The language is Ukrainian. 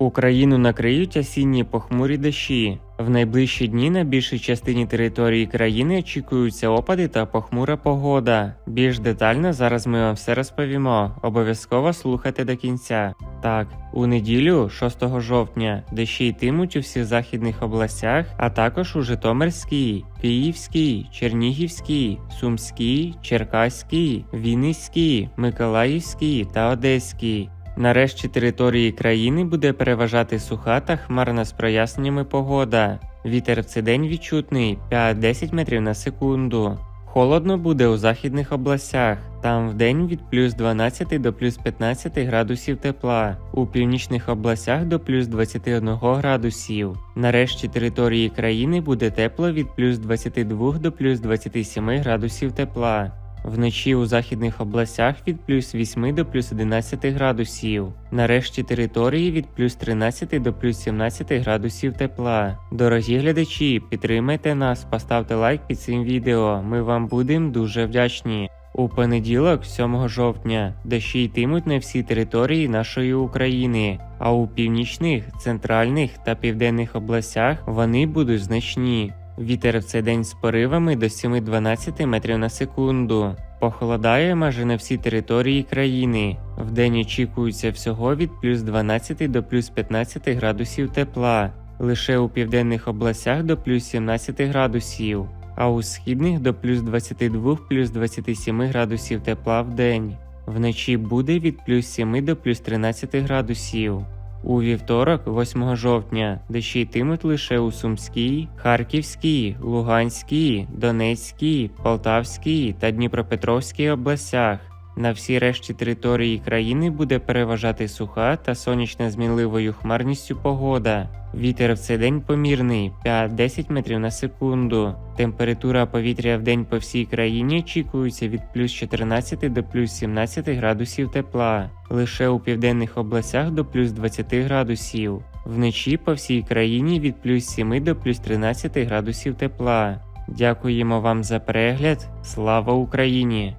Україну накриють осінні похмурі дощі. В найближчі дні на більшій частині території країни очікуються опади та похмура погода. Більш детально зараз ми вам все розповімо. Обов'язково слухайте до кінця. Так, у неділю, 6 жовтня, дощі йтимуть у всіх західних областях, а також у Житомирській, Київській, Чернігівській, Сумській, Черкаській, Вінницькій, Миколаївській та Одеській. Нарешті території країни буде переважати суха та хмарна з проясненнями погода. Вітер в цей день відчутний 5-10 метрів на секунду. Холодно буде у західних областях. Там в день від плюс 12 до плюс 15 градусів тепла, у північних областях до плюс 21 градусів. Нарешті території країни буде тепло від плюс 22 до плюс 27 градусів тепла. Вночі у західних областях від плюс 8 до плюс 11 градусів. Нарешті території від плюс 13 до плюс 17 градусів тепла. Дорогі глядачі, підтримайте нас, поставте лайк під цим відео. Ми вам будемо дуже вдячні. У понеділок, 7 жовтня, дощі йтимуть на всій території нашої України, а у північних, центральних та південних областях вони будуть значні. Вітер в цей день з поривами до 7-12 метрів на секунду. Похолодає майже на всій території країни. Вдень очікується всього від плюс 12 до плюс 15 градусів тепла, лише у південних областях до плюс 17 градусів, а у східних до плюс 22 плюс 27 градусів тепла в день. Вночі буде від плюс 7 до плюс 13 градусів. У вівторок, 8 жовтня, дощі йтимуть лише у Сумській, Харківській, Луганській, Донецькій, Полтавській та Дніпропетровській областях. На всій решті території країни буде переважати суха та сонячна змінливою хмарністю погода. Вітер в цей день помірний 5-10 метрів на секунду. Температура повітря в день по всій країні очікується від плюс 14 до плюс 17 градусів тепла, лише у південних областях до плюс 20 градусів. Вночі по всій країні від плюс 7 до плюс 13 градусів тепла. Дякуємо вам за перегляд. Слава Україні!